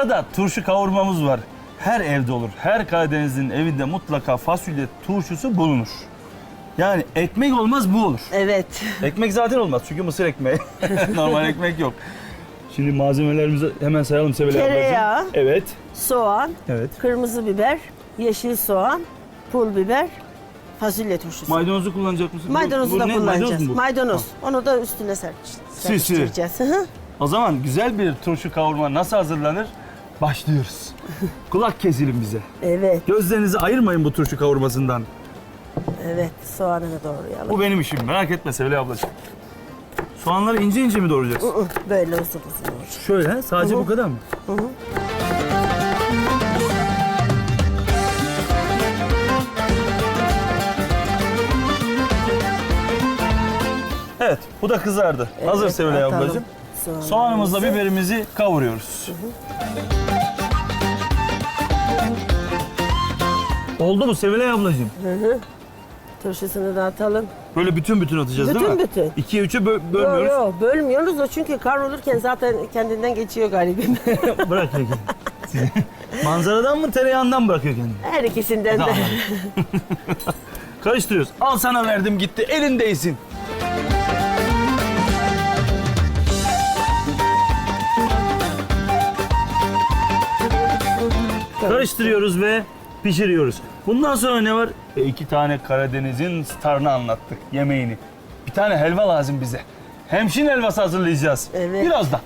Sırada turşu kavurmamız var. Her evde olur. Her Karadeniz'in evinde mutlaka fasulye turşusu bulunur. Yani ekmek olmaz bu olur. Evet. Ekmek zaten olmaz çünkü mısır ekmeği. Normal ekmek yok. Şimdi malzemelerimizi hemen sayalım Sevilay Tereyağı. ablacığım. Evet. Soğan, Evet. kırmızı biber, yeşil soğan, pul biber, fasulye turşusu. Maydanozu kullanacak mısın? Maydanozu Bu- da ne? kullanacağız. mu bu? Maydanoz. Onu da üstüne ser Sisi. serpiştireceğiz. Hı hı. O zaman güzel bir turşu kavurma nasıl hazırlanır? Başlıyoruz. Kulak kesilin bize. Evet, Gözlerinizi ayırmayın bu turşu kavurmasından. evet. Soğanını doğrayalım. Bu benim işim. Merak etme Sevilay ablacığım. Soğanları ince ince mi doğrayacaksın? Hı Böyle uzun uzun olacak. Şöyle, sadece Hı hı. bu kadar mı? Evet, bu da kızardı. Hazır Evet, Sevilay atalım ablacığım. Soğanlarımızı. Soğanımızla biberimizi kavuruyoruz. Oldu mu Sevilay ablacığım? Turşusunu da atalım. Böyle bütün bütün atacağız değil Bütün mi? bütün. İkiye üçe bö- Yok bölmüyoruz. yok bölmüyoruz o çünkü kavrulurken zaten kendinden geçiyor garibim. Bırak peki. Manzaradan mı tereyağından bırakıyor kendini? Her ikisinden de. Karıştırıyoruz. Al sana verdim gitti elindeysin. Karıştırıyoruz ve pişiriyoruz. Bundan sonra ne var? E, iki tane Karadeniz'in starını anlattık yemeğini. Bir tane helva lazım bize. Hemşin helvası hazırlayacağız. Evet. Birazdan.